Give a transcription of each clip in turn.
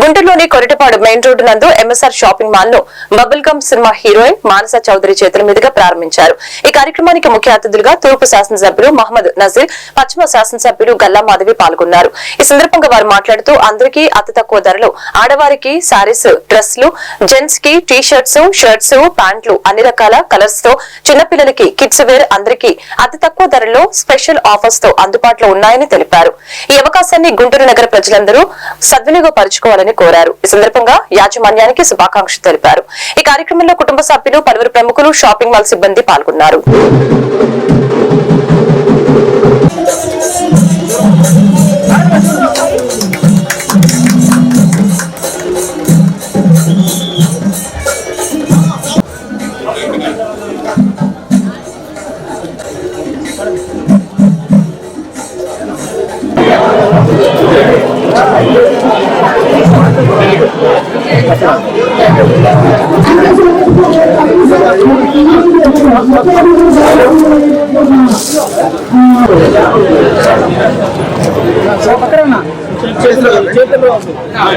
గుంటూరులోని Koratapadu main road నందు MSR shopping మాల్ను bubble gum cinema heroine Manasa Chowdary చేతుల మీదుగా ప్రారంభించారు. ఈ కార్యక్రమానికి ముఖ్య అతిథులుగా తూర్పు శాసనసభ్యులు మహమ్మద్ నజీర్ పశ్చిమ శాసనసభ్యులు గల్లా మాధవి పాల్గొన్నారు. ఈ సందర్భంగా వారు మాట్లాడుతూ అందరికీ అతి తక్కువ ధరలో ఆడవారికి శారీస్ డ్రెస్లు జెంట్స్కి టీ షర్ట్స్ షర్ట్స్ ప్యాంట్లు అన్ని రకాల కలర్స్తో చిన్నపిల్లలకి కిడ్స్ వేర్ అందరికీ అతి తక్కువ ధరలో స్పెషల్ ఆఫర్స్తో అందుబాటులో ఉన్నాయని తెలిపారు. ఈ అవకాశాన్ని గుంటూరు నగర ప్రజలందరూ సద్వినియోగపరుచుకోవాలని కోరారు. ఈ సందర్భంగా యాజమాన్యానికి శుభాకాంక్షలు తెలిపారు. ఈ కార్యక్రమంలో కుటుంబ సభ్యులు పలువురు ప్రముఖులు షాపింగ్ మాల్ సిబ్బంది పాల్గొన్నారు.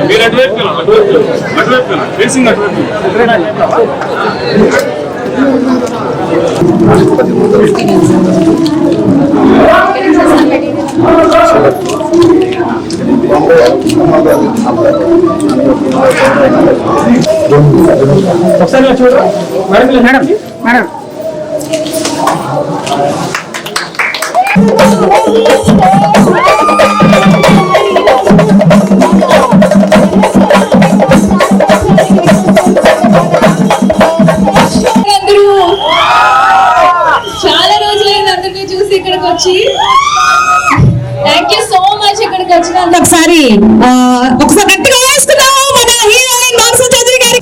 మీరు అటువైపు అటువైపు అటువైపు ఫేసింగ్ అటువైపు. ఒకసారి చూడు. Madam madam. మేడం. అందరూ ఒకసారి గట్టిగా వేసుకుందాం మన హీరోయిన్ మానస చౌదరి గారి.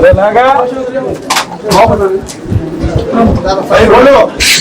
Relaga. Vamos,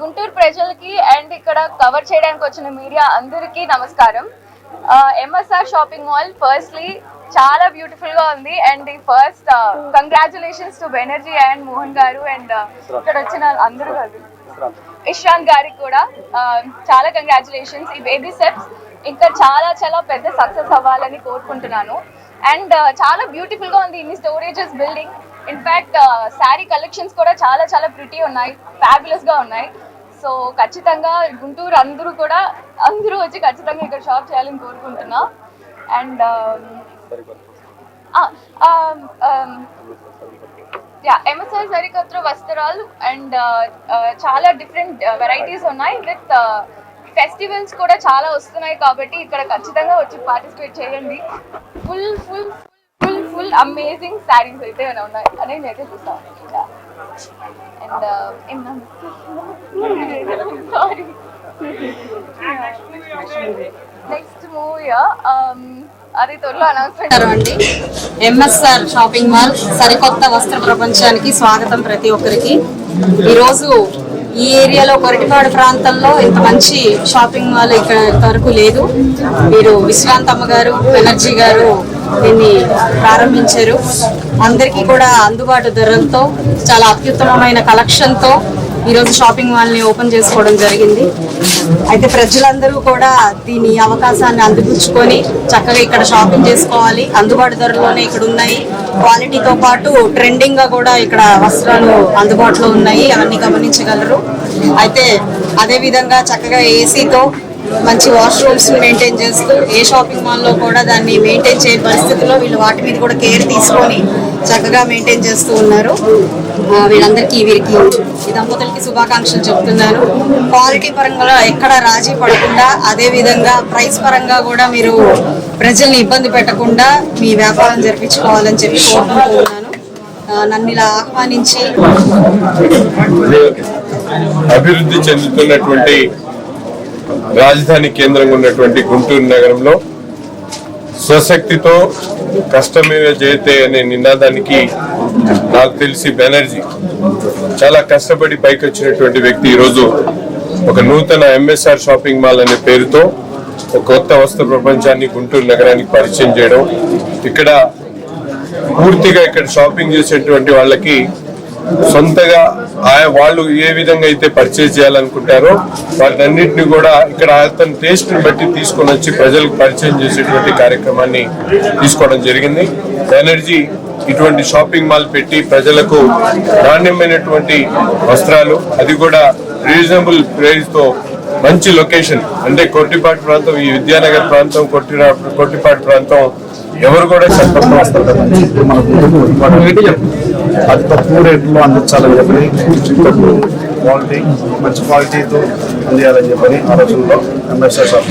గుంటూరు ప్రజలకి అండ్ ఇక్కడ కవర్ చేయడానికి వచ్చిన మీడియా అందరికీ నమస్కారం. ఎంఎస్ఆర్ షాపింగ్ మాల్ ఫస్ట్లీ చాలా బ్యూటిఫుల్గా ఉంది. అండ్ ఈ first congratulations to Banerjee and Mohan garu and ఇక్కడ వచ్చిన అందరూ కాదు ఇషాంత్ గారికి కూడా చాలా కంగ్రాచులేషన్స్ ఈ బేబీ స్టెప్స్ ఇంకా చాలా చాలా పెద్ద సక్సెస్ అవ్వాలని కోరుకుంటున్నాను. అండ్ చాలా బ్యూటిఫుల్గా ఉంది. ఇన్ని storages building in fact sari collections కూడా చాలా చాలా ప్రిటీ ఉన్నాయి. ఫ్యాబులస్గా ఉన్నాయి. సో ఖచ్చితంగా గుంటూరు అందరూ కూడా అందరూ వచ్చి ఖచ్చితంగా ఇక్కడ షాప్ చేయాలని కోరుకుంటున్నా. అండ్ యా ఎంఎస్ఆర్ సరికత్ర వస్త్రాలు అండ్ చాలా డిఫరెంట్ వెరైటీస్ uh, ఉన్నాయి. విత్ ఫెస్టివల్స్ uh, కూడా చాలా వస్తున్నాయి కాబట్టి ఇక్కడ ఖచ్చితంగా వచ్చి పార్టిసిపేట్ చేయండి. Full full full amazing saris అయితే ఉన్నాయి? అని నేనైతే చూస్తాను అండ్ సారీ నెక్స్ట్ మూవీ అది త్వరలో అనౌన్స్మెంట్ అండి ఎంఎస్ఆర్ షాపింగ్ మాల్ సరికొత్త వస్త్ర ప్రపంచానికి స్వాగతం ప్రతి ఒక్కరికి. ఈరోజు ఈ ఏరియాలో కొరటిపాడు ప్రాంతంలో ఇంత మంచి షాపింగ్ మాల్ ఇక్కడ ఇంతవరకు లేదు. మీరు విశ్రాంతమ్మ గారు బెనర్జీ గారు దీన్ని ప్రారంభించారు. అందరికీ కూడా అందుబాటు ధరలతో చాలా అత్యుత్తమమైన కలెక్షన్తో ఈరోజు షాపింగ్ మాల్ని ఓపెన్ చేసుకోవడం జరిగింది. అయితే ప్రజలందరూ కూడా దీని అవకాశాన్ని అందిపుచ్చుకొని చక్కగా ఇక్కడ షాపింగ్ చేసుకోవాలి. అందుబాటు ధరలోనే ఇక్కడ ఉన్నాయి. క్వాలిటీతో పాటు ట్రెండింగ్గా కూడా ఇక్కడ వస్త్రాలు అందుబాటులో ఉన్నాయి. అవన్నీ గమనించగలరు. అయితే అదే విధంగా చక్కగా ఏసీతో మంచి వాష్రూమ్స్ మెయింటైన్ చేస్తూ ఏ షాపింగ్ మాల్లో కూడా దాన్ని మెయింటైన్ చేయని పరిస్థితిలో వీళ్ళు వాటి మీద కూడా కేర్ తీసుకొని చక్కగా మెయింటైన్ చేస్తూ ఉన్నారు. వీళ్ళందరికీ వీరికి ఈ దంపతులకి శుభాకాంక్షలు చెప్తున్నాను క్వాలిటీ పరంగా ఎక్కడ రాజీ పడకుండా అదే విధంగా ప్రైస్ పరంగా కూడా మీరు ప్రజల్ని ఇబ్బంది పెట్టకుండా మీ వ్యాపారం జరిపించుకోవాలని చెప్పి కోరుకుంటున్నాను నన్ను ఇలా ఆహ్వానించి అభివృద్ధి చెందుతున్నటువంటి రాజధాని కేంద్రంగా ఉన్నటువంటి గుంటూరు నగరంలో స్వశక్తితో కష్టమైన జయతే అనే నినాదానికి నాకు తెలిసి బెనర్జీ చాలా కష్టపడి పైకి వచ్చినటువంటి వ్యక్తి ఈరోజు ఒక నూతన ఎంఎస్ఆర్ షాపింగ్ మాల్ అనే పేరుతో ఒక కొత్త వస్త్ర ప్రపంచాన్ని గుంటూరు నగరానికి పరిచయం చేయడం. ఇక్కడ పూర్తిగా ఇక్కడ షాపింగ్ చేసేటువంటి వాళ్ళకి సొంతగా ఆయా వాళ్ళు ఏ విధంగా అయితే పర్చేజ్ చేయాలనుకుంటారో వాటన్నిటిని కూడా ఇక్కడ అతని టేస్ట్ని బట్టి తీసుకొని వచ్చి ప్రజలకు పరిచయం చేసేటువంటి కార్యక్రమాన్ని తీసుకోవడం జరిగింది. ఎనర్జీ ఇటువంటి షాపింగ్ మాల్ పెట్టి ప్రజలకు నాణ్యమైనటువంటి వస్త్రాలు అది కూడా రీజనబుల్ ప్రైస్తో మంచి లొకేషన్ అంటే కొట్టిపాటి ప్రాంతం ఈ విద్యానగర్ ప్రాంతం కొట్టి కొట్టిపాటి ప్రాంతం ఎవరు కూడా చెప్పడం అది తక్కువ రేట్లో అందించాలని చెప్పని తక్కువ క్వాలిటీ మంచి క్వాలిటీతో అందియాలని చెప్పని ఆ రోజుల్లో ఎంఎస్ఆర్